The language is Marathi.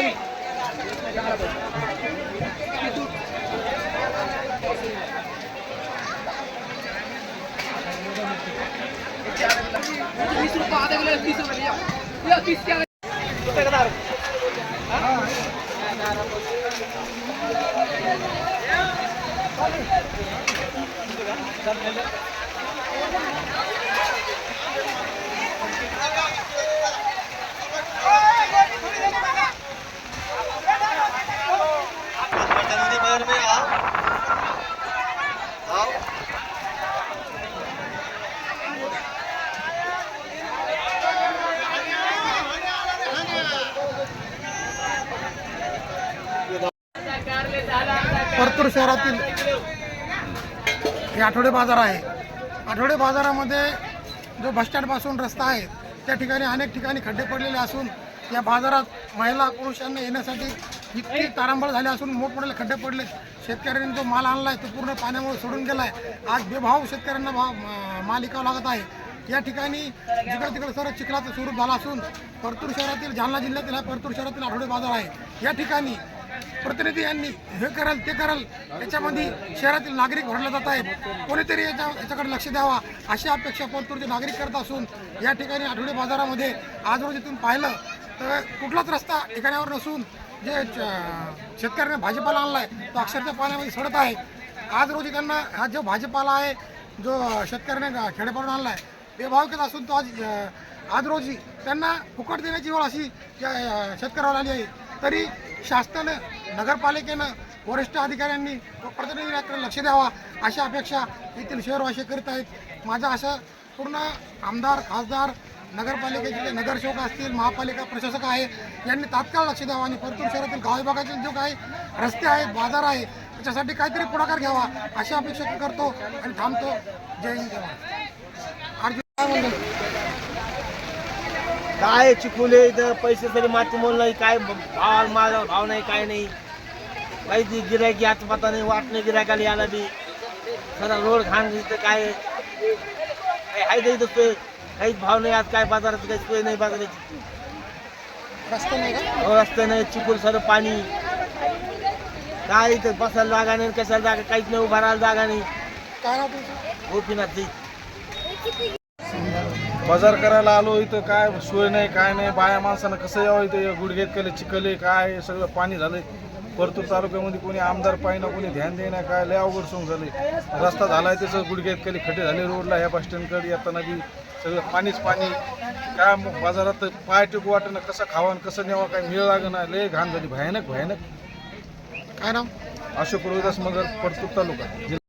मी वीस रुपये आधा किलो तीस रुपये या. या, तीस क्या कुठे का दारू? परतूर शहरातील हे आठवडे बाजार आहे. आठवडे बाजारामध्ये जो बसस्टँडपासून रस्ता आहे त्या ठिकाणी अनेक ठिकाणी खड्डे पडलेले असून या बाजारात महिला पुरुषांना येण्यासाठी इतकी तारांबळ झाली असून मोठमोठे खड्डे पडले शेतकऱ्यांनी जो माल आणला आहे तो पूर्ण पाण्यामुळे सोडून गेला आहे आज बेभाव शेतकऱ्यांना भाव माल विकावा लागत आहे. या ठिकाणी जिकडे तिकडे सर्व चिखलाचं स्वरूप झालं असून परतूर शहरातील जालना जिल्ह्यातील हा परतूर शहरातील आठवडे बाजार आहे. या ठिकाणी प्रतिनिधी यांनी हे कराल ते कराल याच्यामध्ये शहरातील नागरिक भरले जात आहेत. कोणीतरी याच्या याच्याकडे लक्ष द्यावा अशी अपेक्षा परतूरचे नागरिक करत असून या ठिकाणी आठवडे बाजारामध्ये आज रोज इथून पाहिलं तर कुठलाच रस्ता ठिकाण्यावर नसून जे च- शेतकऱ्याने भाजीपाला आणला आहे तो अक्षरशः पाण्यामध्ये सडत आहे. आज रोजी त्यांना हा जो भाजीपाला आहे जो शेतकऱ्याने खेडेपाडून आणला आहे बेभावकीत असून तो आज आज रोजी त्यांना फुकट देण्याची वेळ अशी या शेतकऱ्यावर आली आहे. तरी शासनानं नगरपालिकेनं वरिष्ठ अधिकाऱ्यांनी व प्रतिनिधीकडे लक्ष द्यावा अशी अपेक्षा येथील शहरवासी करीत आहेत. माझ्या अशा पूर्ण आमदार खासदार नगरपालिकेचे जे नगरसेवक असतील महापालिका प्रशासक आहे यांनी तात्काळ लक्ष द्यावं आणि परतूर शहरातील गाव विभागातील जो काही रस्ते आहेत बाजार आहे त्याच्यासाठी काहीतरी पुढाकार घ्यावा अशी अपेक्षा करतो आणि थांबतो. जय हिंद. अर्जुन काय म्हणतो? काय चिकुले इथं? पैसे तरी माती मोल नाही काय भाव माझा भाव नाही काय नाही. काही गिरायकी आता पता नाही वाट नाही गिरायकाला यायला बी. खरा रोड खाण इथं काय? आहे तर इथं सोय. काहीच भाव नाही आज काय बाजारात काही सोय नाही बाजाराची. रस्ते नाही का? हो, रस्ते नाही चिकूल सर पाणी. काय इथं बसायला जागा नाही कशाला जागा? काहीच नाही उभा राहायला जागा नाही. गोपीनाथ बाजार करायला आलो इथं काय सोय नाही काय नाही बाया माणसानं कसं यावं इथं गुडघेत केले चिखले काय सगळं पाणी झालंय. परतूर तालुक्यामध्ये कोणी आमदार पाहिना कोणी ध्यान देईना काय लय अवघड सोंग झालंय. रस्ता झालाय त्याचं गुडघेत केले खड्डे झाले रोडला ह्या बस स्टँडकडे येताना बी सगळं पाणीच पाणी. काय मग बाजारात पाय टिकू वाटेनं कसं खावं कसं न्यावं काय मिळ लागणार लय घाण झाली भयानक भयानक. काय नाव? अशोक रोहिदास मगर परतूर तालुका.